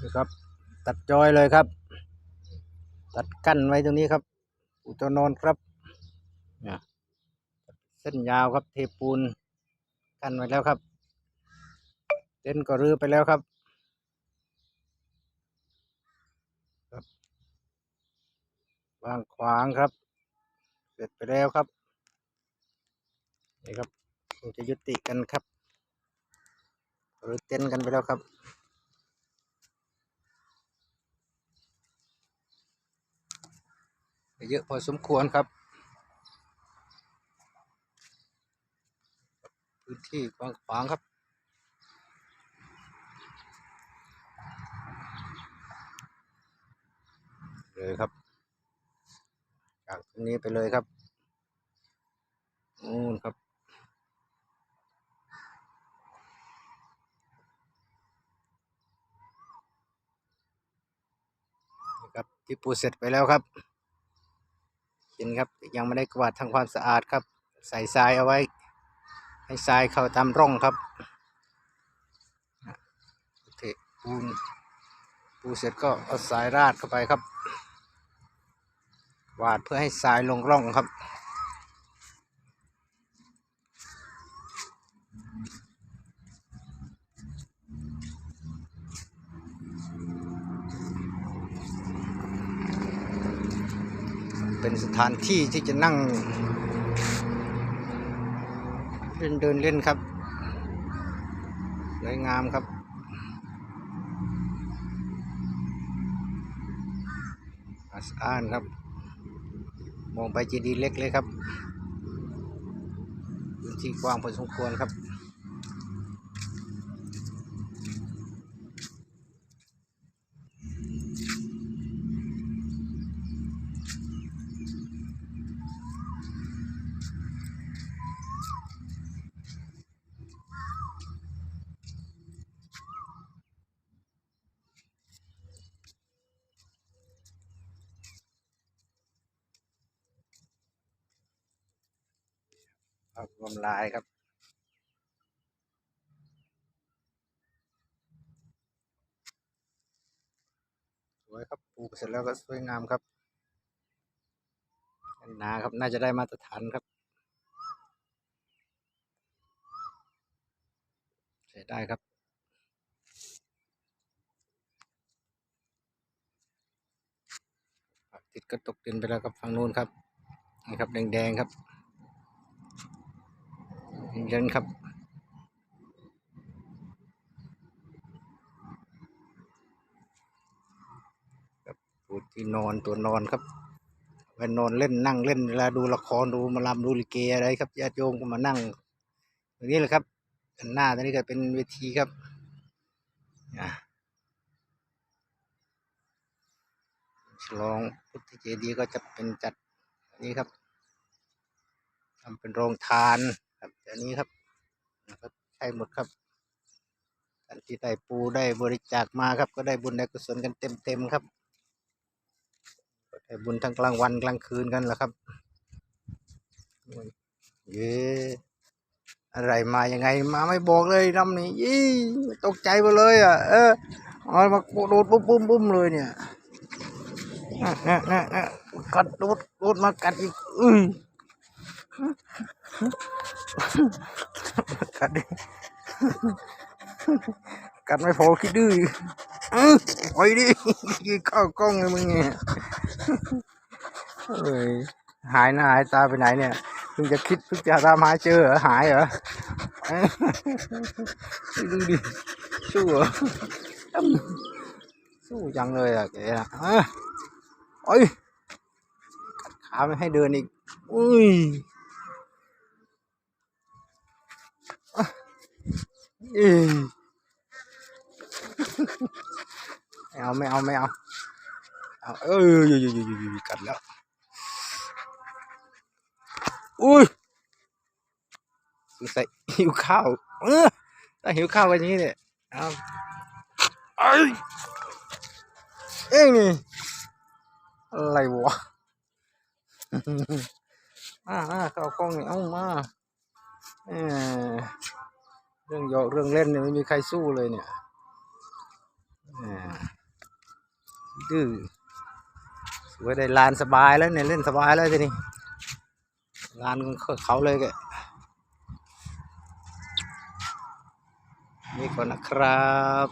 นี่ครับ ตัดจอยเลยครับ ตัดกั้นไว้ตรงนี้ครับปูตัวนอนครับเนี่ยเส้นยาวครับ เทปูนกั้นไว้แล้วครับเต็นท์ก็รื้อไปแล้วครับครับวางขวางครับ เสร็จไปแล้วครับนี่ครับคงจะยุติกันครับหรือเต้นท์กันไปแล้วครับ เยอะพอสมควรครับ พื้นที่กว้างขวางครับเลยครับ จากตรงนี้ไปเลยครับนู่นครับครับที่ปูเสร็จไปแล้วครับ เห็นครับยังไม่ได้กวาดทำความสะอาดครับ ใส่ทรายเอาไว้ ให้ทรายเข้าตามร่องครับเทปูนปูเสร็จก็เอาทรายราดเข้าไปครับวาดเพื่อให้ทรายลงร่องครับ เป็นสถานที่ที่จะนั่งเล่นเดินเล่นครับสวยงามครับอสอานครับ มองไปเจดีย์เล็กเลยครับพื้นที่กว้างพอสมควรครับ ครับรวมลายครับ สวยครับปลูกเสร็จแล้วก็สวยงามครับน่นหนาครับน่าจะได้มาตรฐานครับใช้ได้ครับติดกระตกดินไปแล้วครับฝั่งนู้นครับนี่ครับแดงๆครับ เย็นครับ ครับปูที่นอนตัวนอนครับไปนอนเล่นนั่งเล่นเวลาดูละครดูมาลำดูลิเกอะไรครับญาติโยมก็มานั่งตรงนี้แหละครับหน้าตรงนี้ก็เป็นเวทีครับฉลองพุทธเจดีย์ก็จะเป็นจัดนนี้ครับทำเป็นโรงทาน ครับแต่อันนี้ครับนะครับใช่หมดครับท่านที่ได้ปูได้บริจาคมาครับ ก็ได้บุญได้กุศลกันเต็มเต็มๆครับได้บุญทั้งกลางวันกลางคืนกันแหละครับโอ้ยเย้อะไรมายังไงมาไม่บอกเลยรำนี่ยี่ตกใจไปเลยอะ เออเอามาโดดปุ๊บปุ๊บปุ๊บเลยเนี่ยน่ะน่ะน่ะน่ะกัดโดดโดดมากัดอีกอุ้ย กัดดิกัดไม่พอคิดดื้ออีกอื้อปล่อยดิเข้ากล้องเลยมึงเนี่ยเอ้ยหายหน้าหายตาไปไหนเนี่ยเพิ่งจะคิดเพิ่งจะตามหาเจอเหรอหายเหรอเอ้ดูดิสู้เหรอสู้จังเลยอะแกอะเอ้ยโอ้ยกัดขาไม่ให้เดินอีกอุ้ย ไม่เอาไม่เอาไม่เอาเอาเอ้ยอยู่อยู่อยู่อยู่กัดแล้วอุ้ยสงสัยหิวข้าวเออถ้าหิวข้าวกันอย่างนี้เนี่ยเอาไอ้ยเอ้ยนี่อะไรวะมามาเข้ากล้องนี่เอามาเออ เรื่องเยอกเรื่องเล่นเนี่ยไม่มีใครสู้เลยเนี่ยดื้อสวยได้ลานสบายแล้วเนี่ยเล่นสบายแล้วทีนี้ลานของเขาเลยแกนี่ก่อนนะครับ